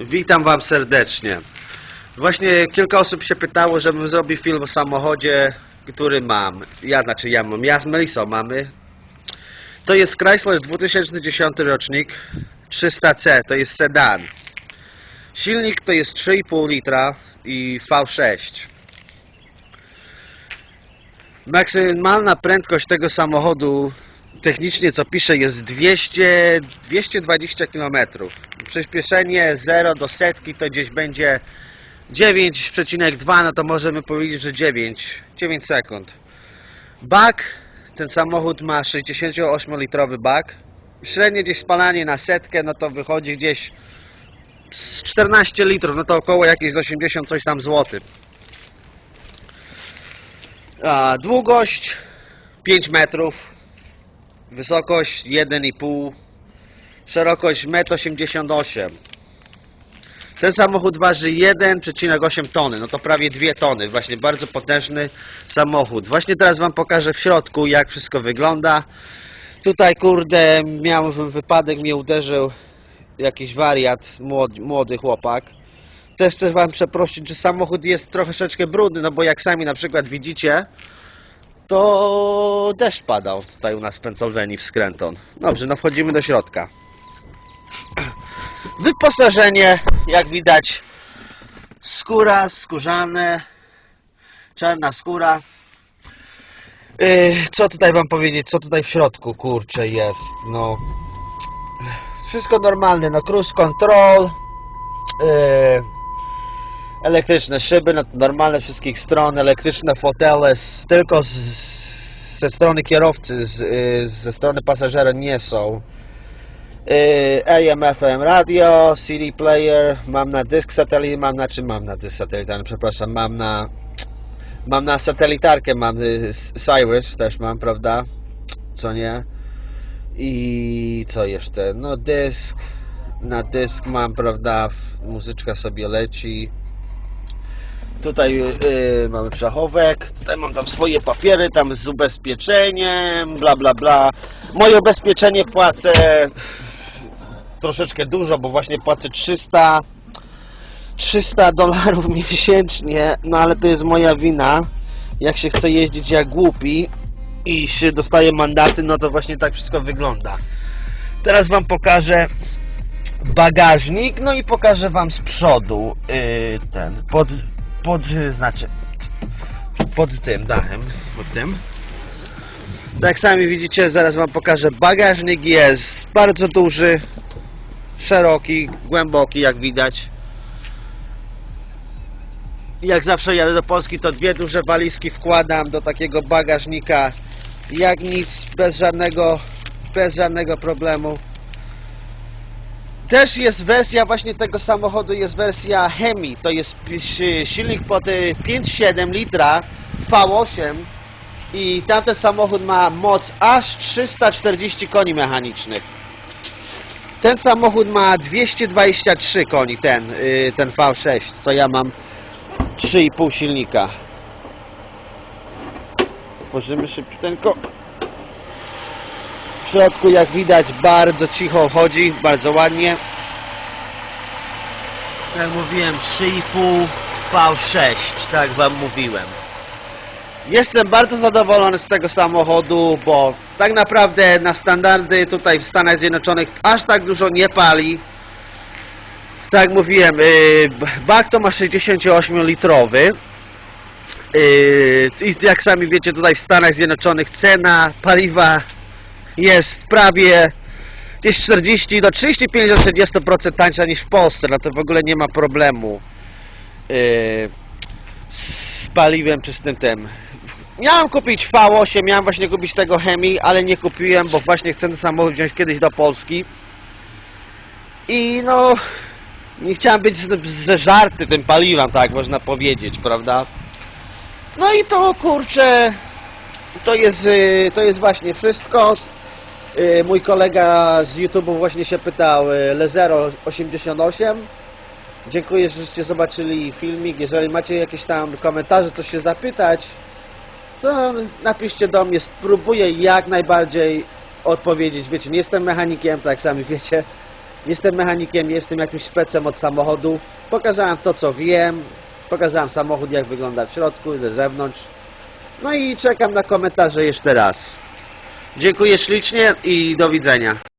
Witam Wam serdecznie. Właśnie kilka osób się pytało, żebym zrobił film o samochodzie, który mam. Ja, znaczy ja mam, ja z Melisą mamy. To jest Chrysler 2010 rocznik 300C, to jest sedan. Silnik to jest 3,5 litra i V6. Maksymalna prędkość tego samochodu technicznie co pisze jest 200, 220 km. Przyspieszenie 0 do setki to gdzieś będzie 9,2 no to możemy powiedzieć, że 9, 9 sekund. Bak, ten samochód ma 68 litrowy bak. Średnie gdzieś spalanie na setkę no to wychodzi gdzieś z 14 litrów, no to około jakieś z 80 coś tam złotych. Długość 5 metrów, wysokość 1,5, szerokość 1,88 m. Ten samochód waży 1,8 tony, no to prawie 2 tony, właśnie bardzo potężny samochód. Właśnie teraz Wam pokażę w środku jak wszystko wygląda. Tutaj kurde miałem wypadek, mnie uderzył jakiś wariat, młody, młody chłopak. Też chcę Wam przeprosić, że samochód jest troszeczkę brudny, no bo jak sami na przykład widzicie, to deszcz padał tutaj u nas w Pennsylvanii w Scranton. Dobrze, no wchodzimy do środka. Wyposażenie, jak widać, skóra, skórzane, czarna skóra. Yy, co tutaj wam powiedzieć, co tutaj w środku, kurczę, jest, no. Wszystko normalne, no cruise control, yy, elektryczne szyby, no to normalne wszystkich stron, elektryczne fotele, z, tylko z, ze strony kierowcy, z, y, ze strony pasażera nie są. Y, AM, FM radio, CD player, mam na dysk satelitarny, mam na czym mam na dysk satelitarny, przepraszam, mam na mam na satelitarkę, mam y, Cyrus też mam, prawda? Co nie? I co jeszcze? No dysk, na dysk mam, prawda? Muzyczka sobie leci. Tutaj y, mamy przachowek, tutaj mam tam swoje papiery, tam z ubezpieczeniem, bla bla bla. Moje ubezpieczenie płacę troszeczkę dużo, bo właśnie płacę 300 300 dolarów miesięcznie, no ale to jest moja wina. Jak się chce jeździć jak głupi i się dostaje mandaty, no to właśnie tak wszystko wygląda. Teraz Wam pokażę bagażnik, no i pokażę Wam z przodu yy, ten, pod, pod, znaczy pod tym dachem, pod tym. Tak jak sami widzicie, zaraz Wam pokażę. Bagażnik jest bardzo duży, szeroki, głęboki, jak widać. Jak zawsze jadę do Polski, to dwie duże walizki wkładam do takiego bagażnika. Jak nic, bez żadnego, bez żadnego problemu. Też jest wersja właśnie tego samochodu, jest wersja Hemi. To jest silnik pod y, 5,7 litra V8 i tamten samochód ma moc aż 340 koni mechanicznych. Ten samochód ma 223 koni, ten, y, ten V6, co ja mam 3,5 silnika. Tworzymy szybciutko. W środku, jak widać, bardzo cicho chodzi, bardzo ładnie. Jak mówiłem, 3,5 V6, tak Wam mówiłem. Jestem bardzo zadowolony z tego samochodu, bo tak naprawdę na standardy tutaj w Stanach Zjednoczonych aż tak dużo nie pali. Tak jak mówiłem, yy, bak to ma 68 litrowy. Yy, I jak sami wiecie, tutaj w Stanach Zjednoczonych cena paliwa jest prawie gdzieś 40 do 35 do 40% tańsza niż w Polsce, no to w ogóle nie ma problemu yy, z paliwem czy z tym tym. Miałem kupić V8, miałem właśnie kupić tego Hemi, ale nie kupiłem, bo właśnie chcę ten samochód wziąć kiedyś do Polski. I no, nie chciałem być ze żarty tym paliwem, tak można powiedzieć, prawda? No i to kurczę, to jest, y, to jest właśnie wszystko. Y, Mój kolega z YouTube'u właśnie się pytał, y, Lezero88. Dziękuję, żeście zobaczyli filmik. Jeżeli macie jakieś tam komentarze, coś się zapytać, to napiszcie do mnie. Spróbuję jak najbardziej odpowiedzieć. Wiecie, nie jestem mechanikiem, tak sami wiecie. jestem mechanikiem, nie jestem jakimś specem od samochodów. Pokazałem to, co wiem. Pokazałem samochód, jak wygląda w środku i ze zewnątrz. No i czekam na komentarze jeszcze raz. Dziękuję ślicznie i do widzenia.